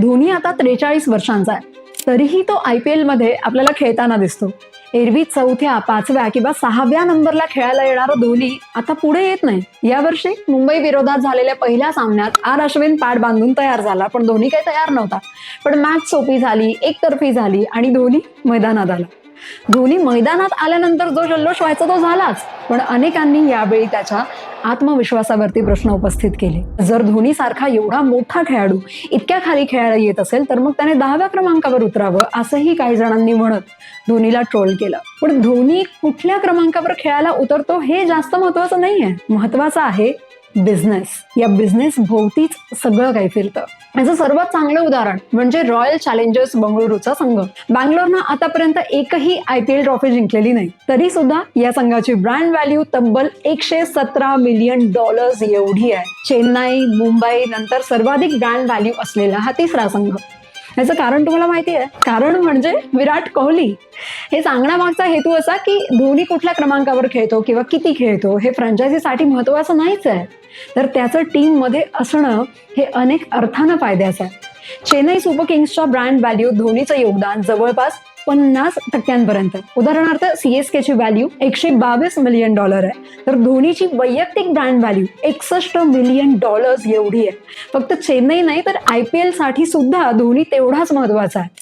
धोनी आता त्रेचाळीस वर्षांचा आहे. तरीही तो आय पी एलमध्ये आपल्याला खेळताना दिसतो. एरवी चौथ्या पाचव्या किंवा सहाव्या नंबरला खेळायला येणारा धोनी आता पुढे येत नाही. यावर्षी मुंबई विरोधात झालेल्या पहिल्या सामन्यात आर अश्विन पॅड बांधून तयार झाला पण धोनी काही तयार नव्हता. पण मॅच सोपी झाली एकतर्फी झाली आणि धोनी मैदानात आला. धोनी मैदानात आल्यानंतर जो जल्लोष व्हायचा तो झालाच. पण अनेकांनी यावेळी त्याच्या आत्मविश्वासावरती प्रश्न उपस्थित केले. जर धोनी सारखा एवढा मोठा खेळाडू इतक्या खाली खेळायला येत असेल तर मग त्याने दहाव्या क्रमांकावर उतरावं असंही काही जणांनी म्हणत धोनीला ट्रोल केलं. पण धोनी कुठल्या क्रमांकावर खेळायला उतरतो हे जास्त महत्वाचं नाहीये. महत्वाचं आहे बिझनेस. या बिझनेस भोवतीच सगळं काही फिरतं. याचं सर्वात चांगलं उदाहरण म्हणजे रॉयल चॅलेंजर्स बंगळुरूचा संघ. बँगलोरनं आतापर्यंत एकही आय पी एल ट्रॉफी जिंकलेली नाही. तरी सुद्धा या संघाची ब्रँड व्हॅल्यू तब्बल एकशे सतरा मिलियन डॉलर्स एवढी आहे. चेन्नई मुंबई नंतर सर्वाधिक ब्रँड व्हॅल्यू असलेला हा तिसरा संघ. याचं कारण तुम्हाला माहिती आहे कारण म्हणजे विराट कोहली. हे सांगण्यामागचा हेतू असा की धोनी कुठल्या क्रमांकावर खेळतो किंवा किती खेळतो हे फ्रँचायझीसाठी महत्वाचं नाहीच आहे. तर त्याचं टीममध्ये असणं हे अनेक अर्थानं फायद्याचं आहे. चेन्नई सुपर किंग्सच्या ब्रँड व्हॅल्यू धोनीचं योगदान जवळपास पन्नास टक्क्यांपर्यंत. उदाहरणार्थ सीएसकेची व्हॅल्यू एकशे बावीस मिलियन डॉलर आहे. तर धोनीची वैयक्तिक ब्रँड व्हॅल्यू एकसष्ट मिलियन डॉलर्स एवढी आहे. फक्त चेन्नई नाही तर आय पी एलसाठी सुद्धा धोनी तेवढाच महत्त्वाचा आहे.